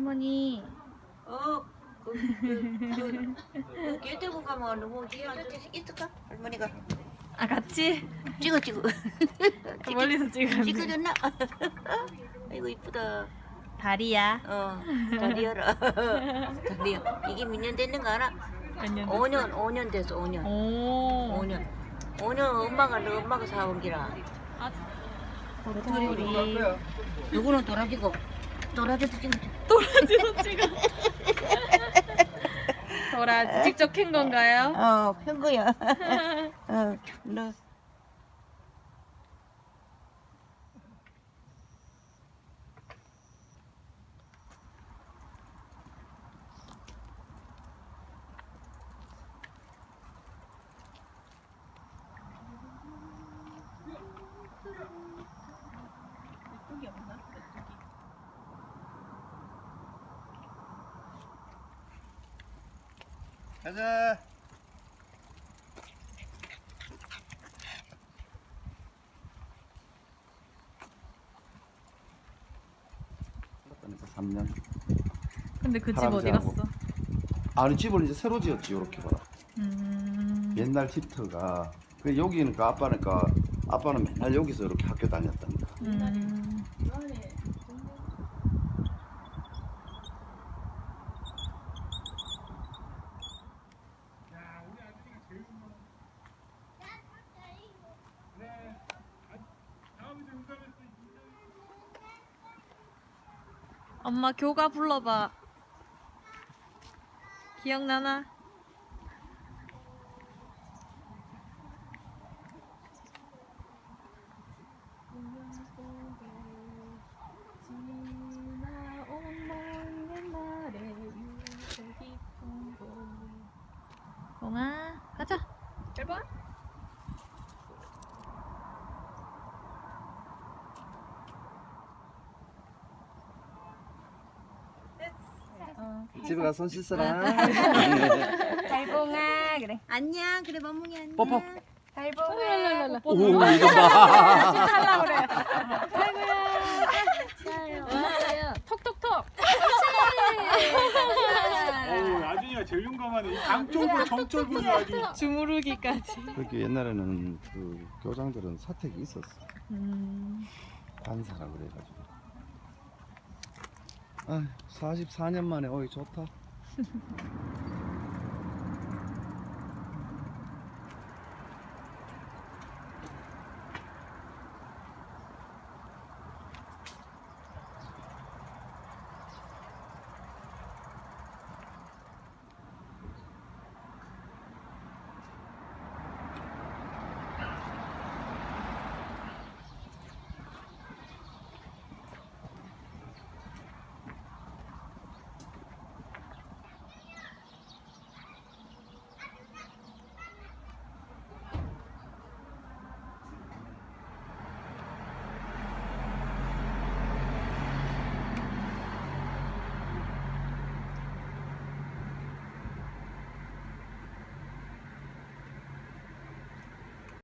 할머니. 어, 그, 그, 그, 그, 개 들고 가면 너무 귀한데 있을까? 할머니가 아 같이 찍어 찍어. 멀리서 찍으면 돼. 찍어줬나? 아이고 이쁘다. 다리야. 어, 다리야라. 다리야. 이게 몇 년 됐는 거 알아? 몇 년? 5년, 5년 됐어, 5년. 오. 5년. 5년 엄마가 너 엄마가 사온 기라. 아, 도토리. 누구는 도라지고, 도라지도 찍어. 도라지도 찍어. 도라지 직접 캔 건가요? 어, 편 거야. 어, 너. 가자. 그러니까 3년. 근데 그 집 어디. 갔어? 아니 집을 이제 새로 지었지 이렇게 봐라. 음. 옛날 집터가 그 여기는 그 아빠는 그 아빠는 맨날 여기서 이렇게 학교 다녔답니다. 음. 엄마 교가 불러봐. 기억나나? 봉아 가자. 잘 봐. 어. 집에 가서 손 씻어라. 달봉아 그래. 안녕, 그래, 멍멍이 안녕. 뽀뽀. 달봉아. 오 이거 봐. 달라 그래. 톡톡톡. 어우, 아준이가 제일 용감하네. 이 강철분, 정철분이 아주. 주무르기까지. 그렇게 옛날에는 그 교장들은 사택이 있었어. 음. 반사라 그래가지고. 아, 44년 만에 어이 좋다.